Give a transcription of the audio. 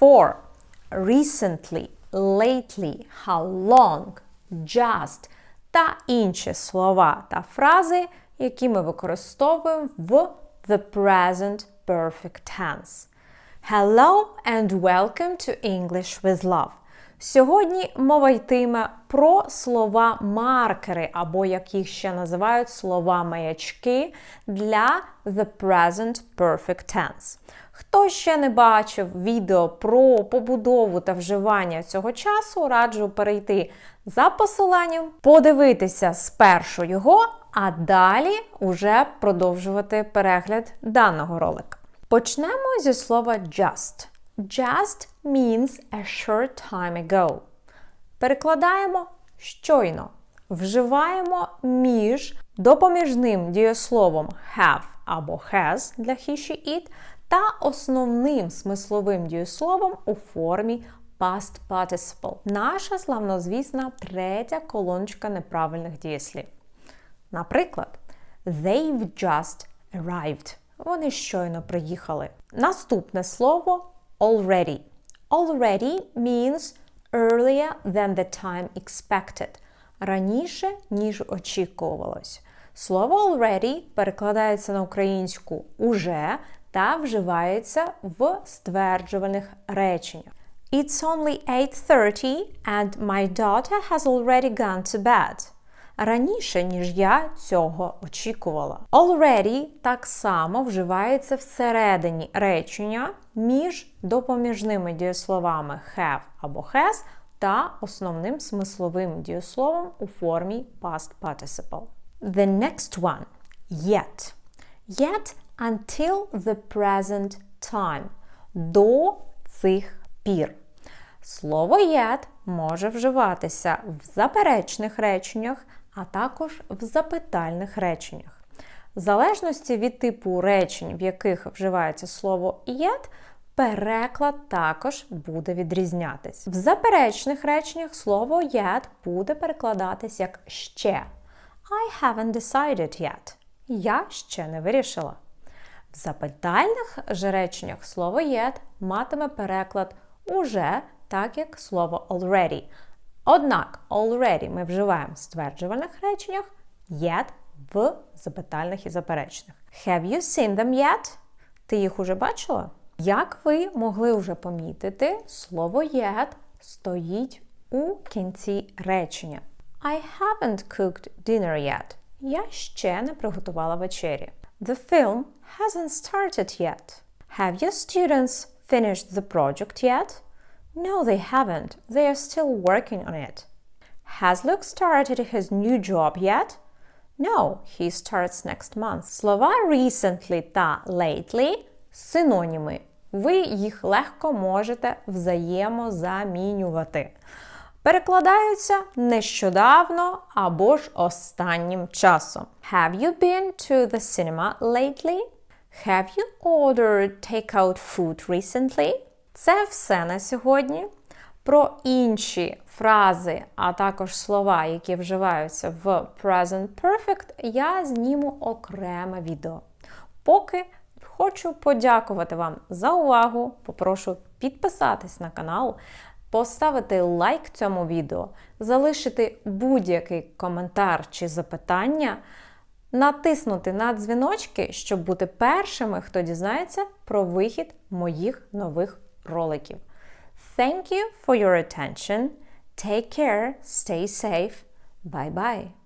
For, recently, lately, how long, just та інші слова та фрази, які ми використовуємо в the present perfect tense. Hello and welcome to English with Love. Сьогодні мова йтиме про слова маркери, або як їх ще називають слова маячки для the present perfect tense. Хто ще не бачив відео про побудову та вживання цього часу, раджу перейти за посиланням, подивитися спершу його, а далі уже продовжувати перегляд даного ролика. Почнемо зі слова just. Just means a short time ago. Перекладаємо щойно. Вживаємо між допоміжним дієсловом have або has для he, she, it та основним смисловим дієсловом у формі past participle. Наша славнозвісна третя колоночка неправильних дієслів. Наприклад, they've just arrived. Вони щойно приїхали. Наступне слово already. Already means earlier than the time expected. Раніше, ніж очікувалось. Слово already перекладається на українську уже та вживається в стверджувальних реченнях. It's only 8.30 and my daughter has already gone to bed. Раніше, ніж я цього очікувала. Already так само вживається всередині речення між допоміжними дієсловами have або has та основним смисловим дієсловом у формі past participle. The next one yet. Yet until the present time. До цих пір. Слово yet може вживатися в заперечних реченнях, а також в запитальних реченнях. В залежності від типу речень, в яких вживається слово yet, переклад також буде відрізнятись. В заперечних реченнях слово yet буде перекладатись як ще. I haven't decided yet. Я ще не вирішила. В запитальних же реченнях слово yet матиме переклад уже, так як слово already. Однак already ми вживаємо в стверджувальних реченнях, yet в запитальних і заперечних. Have you seen them yet? Ти їх уже бачила? Як ви могли вже помітити, слово yet стоїть у кінці речення. I haven't cooked dinner yet. Я ще не приготувала вечері. The film hasn't started yet. Have your students finished the project yet? No, they haven't. They are still working on it. Has Luke started his new job yet? No, he starts next month. Слова recently та lately синоніми. Ви їх легко можете взаємозамінювати. Перекладаються нещодавно або ж останнім часом. Have you been to the cinema lately? Have you ordered takeout food recently? Це все на сьогодні. Про інші фрази, а також слова, які вживаються в Present Perfect, я зніму окреме відео. Поки хочу подякувати вам за увагу. Попрошу підписатись на канал, поставити лайк цьому відео, залишити будь-який коментар чи запитання, натиснути на дзвіночки, щоб бути першими, хто дізнається про вихід моїх нових роликів. Thank you for your attention. Take care, stay safe. Bye bye.